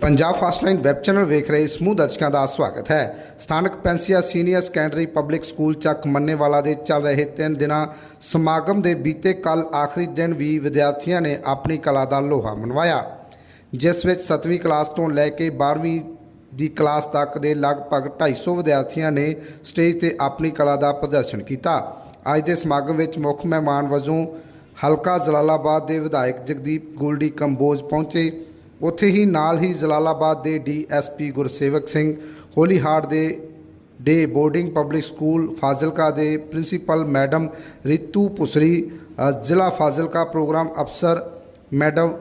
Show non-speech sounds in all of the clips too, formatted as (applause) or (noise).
Punjab fast line web channel ਵੇਖ ਰਹੇ ਸਮੂਹ ਦਰਸ਼ਕਾਂ ਦਾ ਸਵਾਗਤ ਹੈ। ਸਥਾਨਕ Pensia senior secondary public school Chak Mannewala ਦੇ ਚੱਲ ਰਹੇ ਤਿੰਨ ਦਿਨਾਂ ਸਮਾਗਮ ਦੇ ਬੀਤੇ ਕੱਲ ਆਖਰੀ ਦਿਨ ਵੀ ਵਿਦਿਆਰਥੀਆਂ ਨੇ ਆਪਣੀ ਕਲਾ ਦਾ ਲੋਹਾ ਮਨਵਾਇਆ। ਜਿਸ ਵਿੱਚ 7ਵੀਂ ਕਲਾਸ ਤੋਂ ਲੈ ਕੇ 12ਵੀਂ ਦੀ ਕਲਾਸ ਤੱਕ ਦੇ ਲਗਭਗ 250 ਵਿਦਿਆਰਥੀਆਂ ਨੇ ਸਟੇਜ ਤੇ ਆਪਣੀ ਕਲਾ ਦਾ ਪ੍ਰਦਰਸ਼ਨ ਕੀਤਾ। ਅੱਜ ਦੇ ਸਮਾਗਮ ਵਿੱਚ ਮੁੱਖ ਮਹਿਮਾਨ ਵਜੋਂ ਹਲਕਾ ਜਲਾਲਾਬਾਦ ਦੇ ਵਿਧਾਇਕ ਜਗਦੀਪ ਗੋਲਡੀ ਕੰਬੋਜ ਪਹੁੰਚੇ। ਉੱਥੇ ਹੀ ਨਾਲ ਹੀ ਜਲਾਲਾਬਾਦ ਦੇ ਡੀਐਸਪੀ ਗੁਰਸੇਵਕ ਸਿੰਘ ਹੋਲੀਹਾਟ ਦੇ day boarding public school Fazilka ਦੇ ਪ੍ਰਿੰਸੀਪਲ ਮੈਡਮ ਰਿਤੂ ਪੁਸਰੀ ਜ਼ਿਲ੍ਹਾ ਫਾਜ਼ਿਲਕਾ ਪ੍ਰੋਗਰਾਮ ਅਫਸਰ ਮੈਡਮ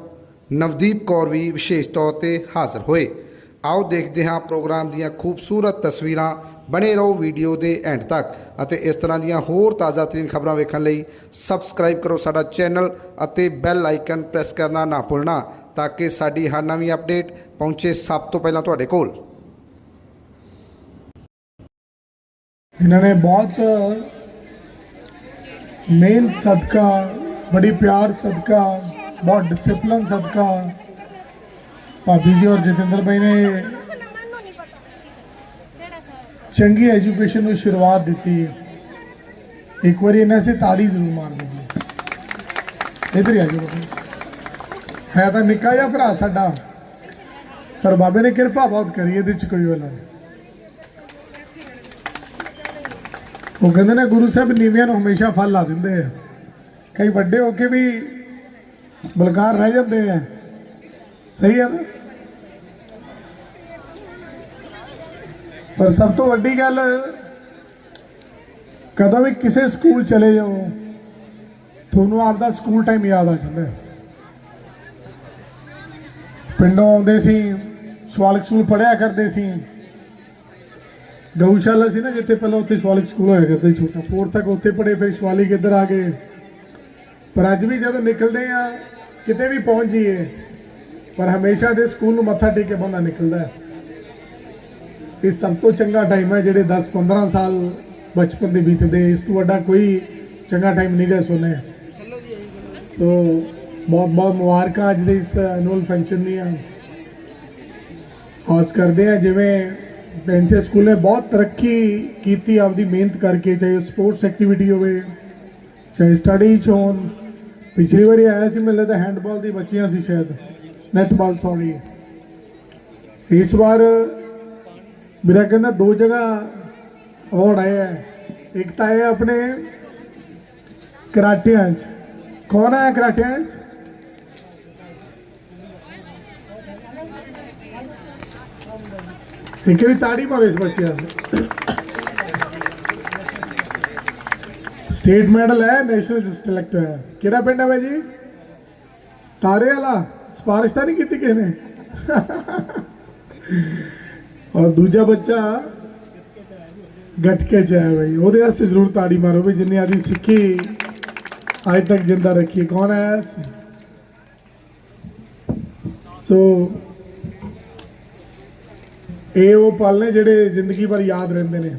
ਨਵਦੀਪ ਕੌਰ ਵੀ ਵਿਸ਼ੇਸ਼ ਤੌਰ ਤੇ ਹਾਜ਼ਰ ਹੋਏ। ਆਓ ਦੇਖਦੇ ਹਾਂ ਪ੍ਰੋਗਰਾਮ ਦੀਆਂ ਖੂਬਸੂਰਤ ਤਸਵੀਰਾਂ ਬਣੇ ਰਹੋ ਵੀਡੀਓ ਦੇ ਐਂਡ ਤੱਕ ਅਤੇ ਇਸ ਤਰ੍ਹਾਂ ਦੀਆਂ ਹੋਰ ਤਾਜ਼ਾ ਤਰੀਨ ਖਬਰਾਂ ਵੇਖਣ ਲਈ ਸਬਸਕ੍ਰਾਈਬ ਕਰੋ ਸਾਡਾ ਚੈਨਲ ਅਤੇ ਬੈਲ ਆਈਕਨ ਪ੍ਰੈਸ ਕਰਨਾ ਨਾ ਭੁੱਲਣਾ ਤਾਂ ਕਿ ਸਾਡੀ ਹਰ ਨਵੀਂ ਅਪਡੇਟ ਪਹੁੰਚੇ ਸਭ ਤੋਂ ਪਹਿਲਾਂ ਤੁਹਾਡੇ ਕੋਲ। ਇਹਨਾਂ ਨੇ ਬਹੁਤ ਮਿਹਨਤ ਸਦਕਾ, ਬੜੀ ਪਿਆਰ ਸਦਕਾ, ਬਹੁਤ ਡਿਸਪਲਿਨ ਸਦਕਾ ਭਾਬੀ ਜੀ ਔਰ ਜਤਿੰਦਰ ਬਾਈ ਨੇ ਚੰਗੀ ਐਜੂਕੇਸ਼ਨ ਨੂੰ ਸ਼ੁਰੂਆਤ ਦਿੱਤੀ। ਇੱਕ ਵਾਰੀ ਇਹਨਾਂ ਸੇ ਤਾੜੀ ਜ਼ਰੂਰ ਮਾਰ ਦਿੰਦੇ। ਇਧਰ ਹੀ ਆ ਜਾਓ ਬਾਬਾ। ਹੈ ਤਾਂ ਨਿੱਕਾ ਜਿਹਾ ਭਰਾ ਸਾਡਾ। ਪਰ ਬਾਬੇ ਨੇ ਕਿਰਪਾ ਬਹੁਤ ਕਰੀ ਇਹਦੇ ਚ ਕੋਈ ਹੋਲਾ ਨਹੀਂ ਉਹ ਕਹਿੰਦੇ ਨੇ ਗੁਰੂ ਸਾਹਿਬ ਨੀਵਿਆਂ ਨੂੰ ਹਮੇਸ਼ਾ ਫਲ ਲਾ ਦਿੰਦੇ ਆ। ਕਈ ਵੱਡੇ ਹੋ ਕੇ ਵੀ ਬਲਕਾਰ ਰਹਿ ਜਾਂਦੇ ਆ। ਸਹੀ ਹੈ ਨਾ? ਪਰ ਸਭ ਤੋਂ ਵੱਡੀ ਗੱਲ, ਕਦੋਂ ਵੀ ਕਿਸੇ ਸਕੂਲ ਚਲੇ ਜਾਓ, ਤੁਹਾਨੂੰ ਆਪਦਾ ਸਕੂਲ ਟਾਈਮ ਯਾਦ ਆ ਜਾਂਦਾ ਹੈ। ਪਿੰਡੋਂ ਆਉਂਦੇ ਸੀ, ਸਵਾਲਕ ਸਕੂਲ ਪੜਿਆ ਕਰਦੇ ਸੀ। ਗਊਸ਼ਾਲਾ ਸੀ ਨਾ ਜਿੱਥੇ ਪਹਿਲਾਂ ਉੱਥੇ ਸਵਾਲਿਕ ਸਕੂਲ ਹੋਇਆ ਕਰਦਾ ਸੀ, ਛੋਟਾ 4 ਤੱਕ ਉੱਥੇ ਪੜ੍ਹੇ, ਫਿਰ ਸਵਾਲਿਕ ਇੱਧਰ ਆ ਗਏ। ਪਰ ਅੱਜ ਵੀ ਜਦੋਂ ਨਿਕਲਦੇ ਆ, ਕਿਤੇ ਵੀ ਪਹੁੰਚ ਜੀਏ ਪਰ ਹਮੇਸ਼ਾ ਦੇ ਸਕੂਲ ਨੂੰ ਮੱਥਾ ਟੇਕ ਕੇ ਬੰਦਾ ਨਿਕਲਦਾ ਹੈ। ਇਹ ਸਭ ਤੋਂ ਚੰਗਾ ਟਾਈਮ ਹੈ ਜਿਹੜੇ 10 15 ਸਾਲ ਬਚਪਨ ਦੇ ਬੀਤਦੇ, ਇਸ ਤੋਂ ਵੱਡਾ ਕੋਈ ਚੰਗਾ ਟਾਈਮ ਨਹੀਂ ਗਾ ਸੋਨੇ ਸੋ ਬਹੁਤ ਬਹੁਤ ਮੁਬਾਰਕਾਂ ਅੱਜ ਦੇ ਇਸ ਐਨੂਅਲ ਫੰਕਸ਼ਨ ਦੀਆਂ। ਆਸ ਕਰਦੇ ਆ ਜਿਵੇਂ ਪੈਂਚੇ ਸਕੂਲ ਨੇ ਬਹੁਤ ਤਰੱਕੀ ਕੀਤੀ, ਆਪਦੀ ਮਿਹਨਤ ਕਰਕੇ, ਚਾਹੇ ਸਪੋਰਟਸ ਐਕਟੀਵਿਟੀ ਹੋਵੇ, ਚਾਹੇ ਸਟੱਡੀ ਚ ਹੋਣ। ਪਿਛਲੀ ਵਾਰੀ ਆਇਆ ਸੀ ਮੈਨੂੰ ਲੱਗਦਾ ਹੈਂਡਬਾਲ ਦੀ ਬੱਚੀਆਂ ਸੀ ਸ਼ਾਇਦ। ਨੈਟਬਾਲ ਸੌਰੀ ਇਸ ਵਾਰ ਮੇਰਾ ਕਹਿੰਦਾ ਦੋ ਜਗ੍ਹਾ ਅਵਾਰਡ ਆਏ ਹੈ ਇੱਕ ਤਾਂ ਇਹ ਆਪਣੇ ਕਰਾਟਿਆਂ ਚ। ਕੌਣ ਆਇਆ ਕਰਾਟਿਆਂ ਚ? ਇੱਕ ਵੀ ਤਾੜੀ ਮਾਰੋ ਇਸ ਬੱਚੇ ਨੂੰ ਸਟੇਟ ਮੈਡਲ ਹੈ, ਨੈਸ਼ਨਲ ਸਿਲੈਕਟ ਹੈ ਕਿਹੜਾ ਪਿੰਡ ਹੈ ਬਾਈ ਜੀ? ਤਾਰੇ ਵਾਲਾ। ਸਪਾਰਿਸ਼ ਤਾਂ ਨਹੀਂ ਕੀਤੀ ਕਿਸੇ ਨੇ। ਔਰ ਦੂਜਾ ਬੱਚਾ ਗੱਟਕੇ ਚ ਆਇਆ ਬਾਈ। ਉਹਦੇ ਵਾਸਤੇ ਜ਼ਰੂਰ ਤਾੜੀ ਮਾਰੋ ਵੀ ਜਿੰਨੇ ਆਦੀ ਸਿੱਖੀ, ਅੱਜ ਤੱਕ ਜਿੰਦਾ ਰੱਖੀ। ਕੌਣ ਆਇਆ ਸੋ? ਇਹ ਉਹ ਪਲ ਨੇ ਜਿਹੜੇ ਜ਼ਿੰਦਗੀ ਭਰ ਯਾਦ ਰਹਿੰਦੇ ਨੇ।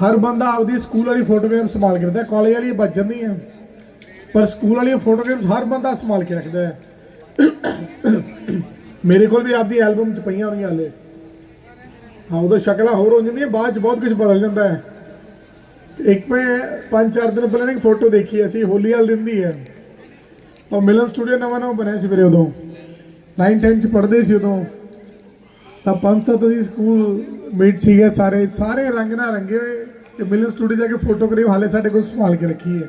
ਹਰ ਬੰਦਾ ਆਪਦੀ ਸਕੂਲ ਵਾਲੀ ਫੋਟੋਗ੍ਰਾਫ ਸੰਭਾਲ ਕੇ ਰੱਖਦਾ ਕਾਲਜ ਵਾਲੀ ਬਚ ਜਾਂਦੀਆਂ ਪਰ ਸਕੂਲ ਵਾਲੀ ਫੋਟੋਗ੍ਰਾਫ ਹਰ ਬੰਦਾ ਸੰਭਾਲ ਕੇ ਰੱਖਦਾ ਹੈ। ਮੇਰੇ ਕੋਲ ਵੀ ਆਪਦੀ ਐਲਬਮ ਚ ਪਈਆਂ ਹੋਈਆਂ ਹਲੇ। ਹਾਂ, ਉਦੋਂ ਸ਼ਕਲਾਂ ਹੋਰ ਹੋ ਜਾਂਦੀਆਂ, ਬਾਅਦ ਚ ਬਹੁਤ ਕੁਝ ਬਦਲ ਜਾਂਦਾ ਹੈ। ਇੱਕ ਮੈਂ ਪੰਜ ਚਾਰ ਦਿਨ ਪਹਿਲਾਂ ਇੱਕ ਫੋਟੋ ਦੇਖੀ ਅਸੀਂ ਹੋਲੀ ਵਾਲੇ ਦਿਨ ਦੀ ਹੈ। ਉਹ ਮਿਲਨ ਸਟੂਡੀਓ ਨਵਾਂ ਨਵਾਂ ਬਣਿਆ ਸੀ ਮੇਰੇ ਉਦੋਂ। 9 10 ਚ ਪੜ੍ਹਦੇ ਸੀ ਉਦੋਂ। ਤਾਂ ਪੰਜ ਸੱਤ ਦੀ ਸਕੂਲ ਮੀਟ ਸੀਗੇ ਸਾਰੇ ਸਾਰੇ ਰੰਗ ਨਾਲ ਰੰਗੇ ਹੋਏ ਤੇ ਮਿਲਨ ਸਟੂਡੀਓ ਜਾ ਕੇ ਫੋਟੋ ਕਰੀ ਹਾਲੇ ਸਾਡੇ ਕੋਲ ਸੰਭਾਲ ਕੇ ਰੱਖੀ ਹੈ।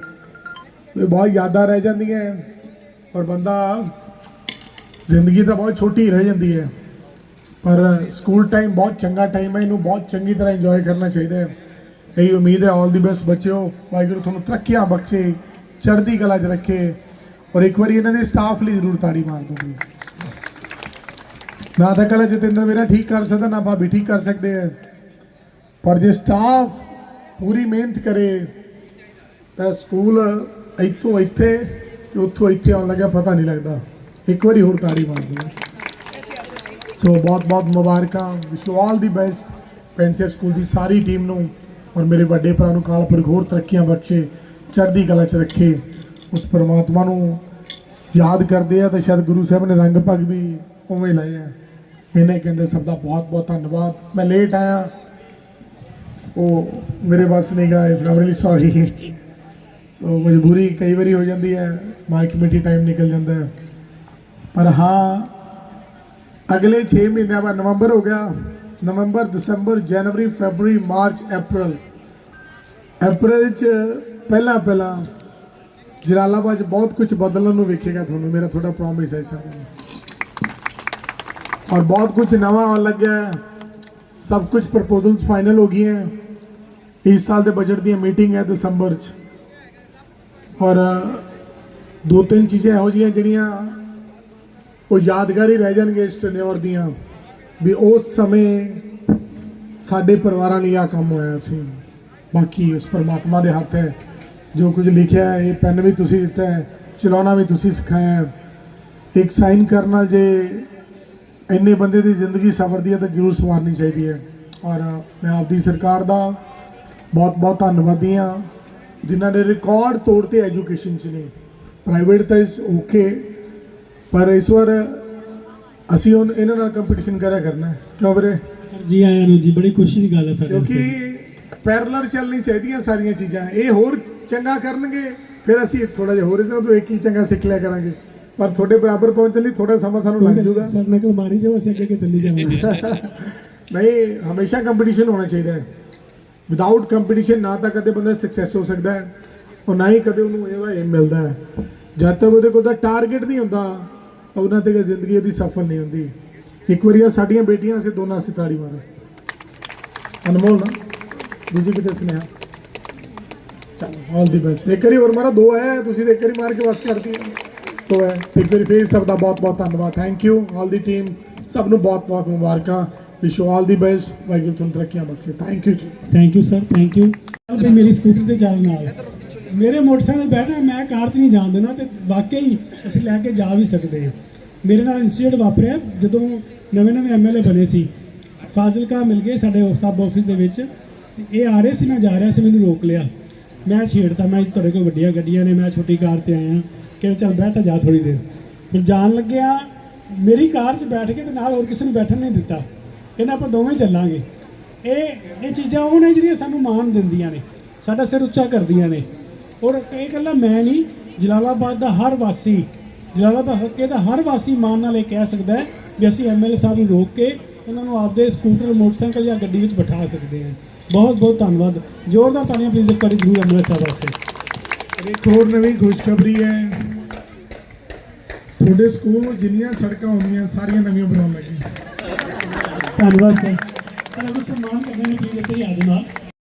ਬਹੁਤ ਯਾਦਾਂ ਰਹਿ ਜਾਂਦੀਆਂ ਔਰ ਬੰਦਾ ਜ਼ਿੰਦਗੀ ਤਾਂ ਬਹੁਤ ਛੋਟੀ ਰਹਿ ਜਾਂਦੀ ਹੈ, ਪਰ ਸਕੂਲ ਟਾਈਮ ਬਹੁਤ ਚੰਗਾ ਟਾਈਮ ਹੈ, ਇਹਨੂੰ ਬਹੁਤ ਚੰਗੀ ਤਰ੍ਹਾਂ ਇੰਜੋਏ ਕਰਨਾ ਚਾਹੀਦਾ ਹੈ। ਇਹੀ ਉਮੀਦ ਹੈ ਆਲ ਦੀ ਬੈਸਟ ਬੱਚਿਓ, ਵਾਹਿਗੁਰੂ ਤੁਹਾਨੂੰ ਤਰੱਕੀਆਂ ਬਖਸ਼ੇ, ਚੜ੍ਹਦੀ ਕਲਾ 'ਚ ਰੱਖੇ, ਔਰ ਇੱਕ ਵਾਰੀ ਇਹਨਾਂ ਦੇ ਸਟਾਫ ਲਈ ਜ਼ਰੂਰ ਤਾੜੀ ਮਾਰ ਦਿਓ please। ਨਾ ਤਾਂ ਕਲਾ ਜਤਿੰਦਰ ਮੇਰਾ ਠੀਕ ਕਰ ਸਕਦਾ, ਨਾ ਭਾਬੀ ਠੀਕ ਕਰ ਸਕਦੇ ਹੈ। ਪਰ ਜੇ ਸਟਾਫ ਪੂਰੀ ਮਿਹਨਤ ਕਰੇ, ਤਾਂ ਸਕੂਲ ਇੱਥੋਂ ਇੱਥੇ ਤੇ ਉੱਥੋਂ ਇੱਥੇ ਆਉਣ ਲੱਗਿਆ ਪਤਾ ਨਹੀਂ ਲੱਗਦਾ। ਇੱਕ ਵਾਰੀ ਹੋਰ ਤਾੜੀ ਮਾਰ ਦਿਓ। ਸੋ ਬਹੁਤ ਬਹੁਤ ਮੁਬਾਰਕਾਂ। Wish all the best Pensia school ਦੀ ਸਾਰੀ ਟੀਮ ਨੂੰ ਔਰ ਮੇਰੇ ਵੱਡੇ ਭਰਾ ਨੂੰ ਕਾਲ ਹੋਰ ਤਰੱਕੀਆਂ ਬਖਸ਼ੇ, ਚੜ੍ਹਦੀ ਕਲਾ 'ਚ ਰੱਖੇ। ਉਸ ਪਰਮਾਤਮਾ ਨੂੰ ਯਾਦ ਕਰਦੇ ਆ ਤਾਂ ਸ਼ਾਇਦ ਗੁਰੂ ਸਾਹਿਬ ਨੇ ਰੰਗ ਭਗ ਵੀ ਉਵੇਂ ਲਾਏ ਆ। ਇਹਨੇ ਕਹਿੰਦੇ ਸਭ ਦਾ ਬਹੁਤ ਬਹੁਤ ਧੰਨਵਾਦ। ਮੈਂ ਲੇਟ ਆਇਆ। ਉਹ ਮੇਰੇ ਬਸ ਨਹੀਂ ਗਾ ਇਸ ਰੀਲੀ ਸੌਰੀ ਸੋ ਮਜਬੂਰੀ ਕਈ ਵਾਰੀ ਹੋ ਜਾਂਦੀ ਹੈ। ਮਾਰ ਕਮੇਟੀ ਟਾਈਮ ਨਿਕਲ ਜਾਂਦਾ ਹੈ। ਪਰ ਹਾਂ, ਅਗਲੇ 6 ਮਹੀਨਿਆਂ ਬਾਅਦ ਨਵੰਬਰ ਹੋ ਗਿਆ। ਨਵੰਬਰ, ਦਸੰਬਰ, ਜਨਵਰੀ, ਫਰਵਰੀ, ਮਾਰਚ, ਅਪ੍ਰੈਲ। ਅਪ੍ਰੈਲ ਚ ਪਹਿਲਾਂ ਪਹਿਲਾਂ ਜਲਾਲਾਬਾਦ 'ਚ ਬਹੁਤ ਕੁਝ ਬਦਲਣ ਨੂੰ ਵੇਖੇਗਾ ਤੁਹਾਨੂੰ, ਮੇਰਾ ਤੁਹਾਡਾ ਪ੍ਰੋਮਿਸ ਹੈ ਸਾਰਿਆਂ ਨੂੰ। ਔਰ ਬਹੁਤ ਕੁਝ ਨਵਾਂ ਆਉਣ ਲੱਗਿਆ ਹੈ। ਸਭ ਕੁਝ ਪ੍ਰਪੋਜ਼ਲਸ ਫਾਈਨਲ ਹੋ ਗਈਆਂ ਇਸ ਸਾਲ ਦੇ ਬਜਟ ਦੀ ਮੀਟਿੰਗ ਹੈ ਦਸੰਬਰ 'ਚ। ਔਰ ਦੋ ਤਿੰਨ ਚੀਜ਼ਾਂ ਇਹੋ ਜਿਹੀਆਂ ਜਿਹੜੀਆਂ ਉਹ ਯਾਦਗਾਰੀ ਰਹਿ ਜਾਣਗੇ ਇਸ ਟਨਿਓਰ ਦੀਆਂ, ਵੀ ਉਸ ਸਮੇਂ ਸਾਡੇ ਪਰਿਵਾਰਾਂ ਲਈ ਆ ਕੰਮ ਹੋਇਆ ਸੀ। ਬਾਕੀ ਉਸ ਪਰਮਾਤਮਾ ਦੇ ਹੱਥ ਹੈ। ਜੋ ਕੁਝ ਲਿਖਿਆ ਹੈ, ਇਹ ਪੈਨ ਵੀ ਤੁਸੀਂ ਦਿੱਤਾ ਹੈ, ਚਲਾਉਣਾ ਵੀ ਤੁਸੀਂ ਸਿਖਾਇਆ ਇੱਕ ਸਾਈਨ ਕਰਨ ਨਾਲ ਜੇ ਇੰਨੇ ਬੰਦੇ ਦੀ ਜ਼ਿੰਦਗੀ ਸਵਰਦੀ ਹੈ, ਤਾਂ ਜ਼ਰੂਰ ਸਵਾਰਨੀ ਚਾਹੀਦੀ ਹੈ। ਔਰ ਮੈਂ ਆਪਦੀ ਸਰਕਾਰ ਦਾ ਬਹੁਤ ਬਹੁਤ ਧੰਨਵਾਦੀ ਹਾਂ, ਜਿਨ੍ਹਾਂ ਨੇ ਰਿਕਾਰਡ ਤੋੜਤੇ ਐਜੂਕੇਸ਼ਨ 'ਚ ਨੇ। ਪ੍ਰਾਈਵੇਟ ਤਾਂ ਇਸ ਓਕੇ ਪਰ ਇਸ ਵਾਰ ਅਸੀਂ ਹੁਣ ਇਹਨਾਂ ਨਾਲ ਕੰਪੀਟੀਸ਼ਨ ਕਰਿਆ ਕਰਨਾ ਕਿਉਂ ਵੀਰੇ? ਜੀ ਆਇਆਂ ਨੂੰ ਜੀ ਬੜੀ ਖੁਸ਼ੀ ਦੀ ਗੱਲ ਹੈ ਸਾਡੇ ਕਿਉਂਕਿ ਪੈਰਲਰ ਚੱਲਣੀ ਚਾਹੀਦੀਆਂ ਸਾਰੀਆਂ ਚੀਜ਼ਾਂ। ਇਹ ਹੋਰ ਚੰਗਾ ਕਰਨਗੇ ਫਿਰ ਅਸੀਂ ਥੋੜਾ ਜਿਹਾ ਹੋਰ ਇਹਨਾਂ ਤੋਂ ਇੱਕ ਹੀ ਚੰਗਾ ਸਿੱਖ ਲਿਆ ਕਰਾਂਗੇ। ਪਰ ਤੁਹਾਡੇ ਬਰਾਬਰ ਪਹੁੰਚਣ ਲਈ ਥੋੜਾ ਸਮਾਂ ਸਾਨੂੰ ਲੱਗ ਜਾਊਗਾ ਸਰ ਨਕਲ ਮਾਰੀ ਜਾਓ ਅਸੀਂ ਅੱਗੇ ਅੱਗੇ ਚੱਲੀ ਜਾਵਾਂਗੇ। (laughs) ਨਹੀਂ ਹਮੇਸ਼ਾ ਕੰਪੀਟੀਸ਼ਨ ਹੋਣਾ ਚਾਹੀਦਾ ਹੈ। ਵਿਦਆਊਟ ਕੰਪੀਟੀਸ਼ਨ ਨਾ ਤਾਂ ਕਦੇ ਬੰਦਾ ਸਕਸੈਸ ਹੋ ਸਕਦਾ ਹੈ। ਔਰ ਨਾ ਹੀ ਕਦੇ ਉਹਨੂੰ ਇਹਦਾ ਏਮ ਮਿਲਦਾ ਹੈ। ਜਦ ਤੱਕ ਉਹਦੇ ਕੋਲ ਦਾ ਟਾਰਗੇਟ ਨਹੀਂ ਹੁੰਦਾ ਉਹਨਾਂ ਤੇ ਜ਼ਿੰਦਗੀ ਉਹਦੀ ਸਫਲ ਨਹੀਂ ਹੁੰਦੀ। ਇੱਕ ਵਾਰੀ ਆ ਸਾਡੀਆਂ ਬੇਟੀਆਂ ਅਸੀਂ ਦੋਨਾਂ ਅਸੀਂ ਤਾੜੀ ਮਾਰੋ। ਅਨਮੋਲ ਨਾ ਦੂਜੀ ਕਿਤੇ ਸੁਨੇਹਾ। ਚਲੋ ਆਲ ਦੀ ਬੈਸਟ ਇੱਕ ਵਾਰੀ ਹੋਰ ਮਾਰਾ ਦੋ ਆਇਆ ਤੁਸੀਂ ਤੇ ਇੱਕ ਵਾਰੀ ਮਾਰ ਕੇ ਬਸ ਕਰਤੀ। ਸੋ ਹੈ ਇੱਕ ਵਾਰੀ ਫੇਰ ਸਭ ਦਾ ਬਹੁਤ ਬਹੁਤ ਧੰਨਵਾਦ। Thank you all the team ਸਭ ਨੂੰ ਬਹੁਤ ਬਹੁਤ ਮੁਬਾਰਕਾਂ। Wish all the best Waheguru ਤੁਹਾਨੂੰ ਤਰੱਕੀਆਂ ਬਖਸ਼ੇ। Thank you thank you sir thank you ਮੇਰੀ ਸਕੂਟਰ ਤੇ ਚੱਲ ਨਾਲ। ਮੇਰੇ ਮੋਟਰਸਾਈਕਲ ਤੇ ਬੈਠਣਾ ਮੈਂ ਕਾਰ 'ਚ ਨਹੀਂ ਜਾਣ ਦੇਣਾ ਤੇ ਵਾਕਈ ਅਸੀਂ ਲੈ ਕੇ ਜਾ ਵੀ ਸਕਦੇ ਹਾਂ। ਮੇਰੇ ਨਾਲ ਇਨਸੀਡੈਂਟ ਵਾਪਰਿਆ ਜਦੋਂ ਨਵੇਂ ਨਵੇਂ ਐਮਐਲਏ ਬਣੇ ਸੀ। ਫਾਜ਼ਿਲਕਾ ਮਿਲ ਗਏ ਸਾਡੇ ਸਬ ਆਫਿਸ ਦੇ ਵਿੱਚ ਤੇ ਇਹ ਆ ਰਹੇ ਸੀ, ਮੈਂ ਜਾ ਰਿਹਾ ਸੀ, ਮੈਨੂੰ ਰੋਕ ਲਿਆ। ਮੈਂ ਛੇੜਤਾ, ਮੈਂ ਤੁਹਾਡੇ ਕੋਲ ਵੱਡੀਆਂ ਗੱਡੀਆਂ ਨੇ, ਮੈਂ ਛੋਟੀ ਕਾਰ ਤੇ ਆਇਆ। ਕਿ ਚੱਲ ਬਹਿ ਤਾਂ ਜਾ ਥੋੜੀ ਦੇਰ। ਫਿਰ ਜਾਣ ਲੱਗਿਆ, ਮੇਰੀ ਕਾਰ 'ਚ ਬੈਠ ਕੇ ਤੇ ਨਾਲ ਹੋਰ ਕਿਸੇ ਨੂੰ ਬੈਠਣ ਨਹੀਂ ਦਿੱਤਾ। ਕਹਿੰਦਾ ਆਪਾਂ ਦੋਵੇਂ ਚੱਲਾਂਗੇ। ਇਹ ਇਹ ਚੀਜ਼ਾਂ ਉਹ ਨੇ ਜਿਹੜੀਆਂ ਸਾਨੂੰ ਮਾਣ ਦਿੰਦੀਆਂ ਨੇ, ਸਾਡਾ ਸਿਰ ਉੱਚਾ ਕਰਦੀਆਂ ਨੇ। ਔਰ ਇਹ ਗੱਲਾਂ ਮੈਂ ਨਹੀਂ ਜਲਾਲਾਬਾਦ ਦਾ ਹਰ ਵਾਸੀ ਜਲਾਲਾਬਾਦ ਹਲਕੇ ਦਾ ਹਰ ਵਾਸੀ ਮਾਣ ਨਾਲ ਇਹ ਕਹਿ ਸਕਦਾ ਹੈ ਵੀ ਅਸੀਂ ਐਮਐਲਏ ਸਾਹਿਬ ਨੂੰ ਰੋਕ ਕੇ ਉਹਨਾਂ ਨੂੰ ਆਪਦੇ ਸਕੂਟਰ ਮੋਟਰਸਾਈਕਲ ਜਾਂ ਗੱਡੀ ਵਿੱਚ ਬਿਠਾ ਸਕਦੇ ਹਾਂ। ਬਹੁਤ ਬਹੁਤ ਧੰਨਵਾਦ। ਜ਼ੋਰਦਾਰ ਤਾਲੀਆਂ ਪਲੀਜ਼ ਇੱਕ ਵਾਰੀ ਜ਼ਰੂਰ ਐਮਐਲਏ ਸਾਹਿਬ ਵਾਸਤੇ। ਇੱਕ ਹੋਰ ਨਵੀਂ ਖੁਸ਼ਖਬਰੀ ਹੈ। ਤੁਹਾਡੇ ਸਕੂਲ ਨੂੰ ਜਿੰਨੀਆਂ ਸੜਕਾਂ ਹੁੰਦੀਆਂ ਸਾਰੀਆਂ ਨਵੀਆਂ ਬਣਾਉਣ ਲੱਗੇ। ਧੰਨਵਾਦ ਸਰ ਤੁਹਾਨੂੰ ਸਨਮਾਨ ਕਰਨਾ ਨੇ ਪਲੀਜ਼ ਇੱਥੇ ਯਾਦ ਨਾਲ